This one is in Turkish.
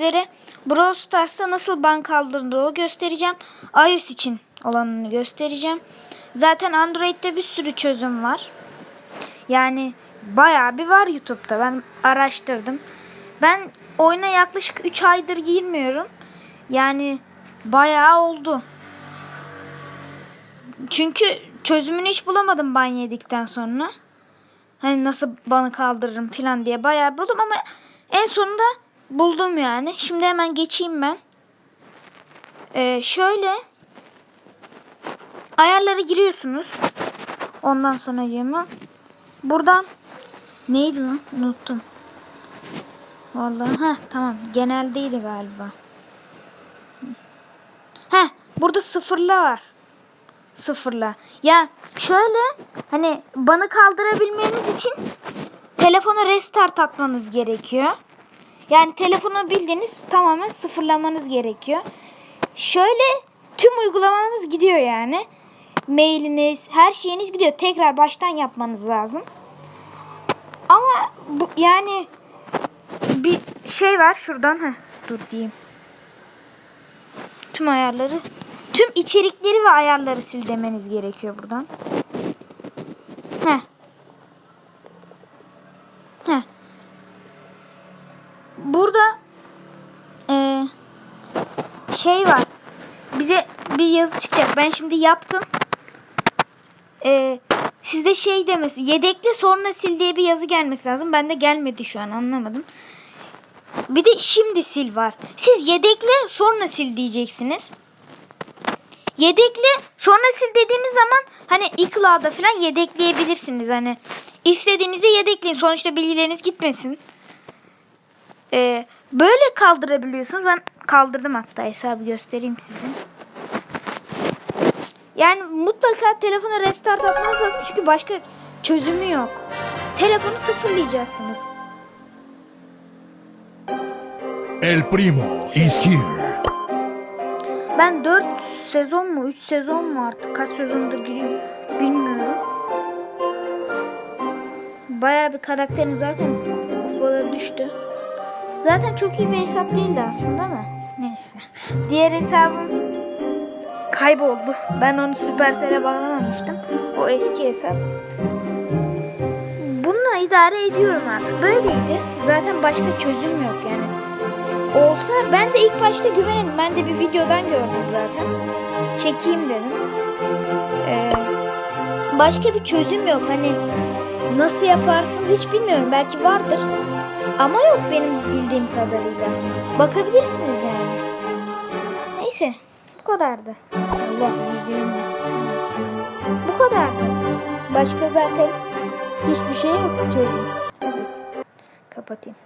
sizlere Brawl Stars'ta nasıl ban kaldırılır o göstereceğim. iOS için olanını göstereceğim. Zaten Android'de bir sürü çözüm var. Yani bayağı bir var YouTube'da. Ben araştırdım. Ben oyuna yaklaşık 3 aydır girmiyorum. Yani bayağı oldu. Çünkü çözümünü hiç bulamadım ban yedikten sonra. Hani nasıl banı kaldırırım falan diye bayağı buldum ama en sonunda buldum yani. Şimdi hemen geçeyim ben. Ee, şöyle ayarlara giriyorsunuz. Ondan sonra buradan neydi lan unuttum. Vallahi ha tamam geneldeydi galiba. Ha burada sıfırla var. Sıfırla. Ya şöyle hani banı kaldırabilmeniz için telefona restart atmanız gerekiyor. Yani telefonu bildiğiniz tamamen sıfırlamanız gerekiyor. Şöyle tüm uygulamanız gidiyor yani. Mailiniz, her şeyiniz gidiyor. Tekrar baştan yapmanız lazım. Ama bu yani bir şey var şuradan. Heh, dur diyeyim. Tüm ayarları, tüm içerikleri ve ayarları sil demeniz gerekiyor buradan. Heh. Heh. Burada eee şey var. Bize bir yazı çıkacak. Ben şimdi yaptım. Eee sizde şey demesi yedekle sonra sil diye bir yazı gelmesi lazım. Bende gelmedi şu an anlamadım. Bir de şimdi sil var. Siz yedekle sonra sil diyeceksiniz. Yedekle sonra sil dediğiniz zaman hani iCloud'a falan yedekleyebilirsiniz. Hani istediğinizi yedekleyin. Sonuçta bilgileriniz gitmesin. Ee, böyle kaldırabiliyorsunuz. Ben kaldırdım hatta hesabı göstereyim size. Yani mutlaka telefona restart atmanız lazım. Çünkü başka çözümü yok. Telefonu sıfırlayacaksınız. El primo is here. Ben 4 sezon mu 3 sezon mu artık kaç sezondur giriyorum bilmiyorum. Baya bir karakterin zaten kupaları düştü. Zaten çok iyi bir hesap değildi aslında da. Neyse. Diğer hesabım kayboldu. Ben onu Supercell'e bağlamamıştım. O eski hesap. Bununla idare ediyorum artık. Böyleydi. Zaten başka çözüm yok yani olsa ben de ilk başta güvenedim. Ben de bir videodan gördüm zaten. Çekeyim dedim. Ee, başka bir çözüm yok. Hani nasıl yaparsınız hiç bilmiyorum. Belki vardır. Ama yok benim bildiğim kadarıyla. Bakabilirsiniz yani. Neyse. Bu kadardı. Allah. Bu kadardı. Başka zaten hiçbir şey yok çözüm. Kapatayım.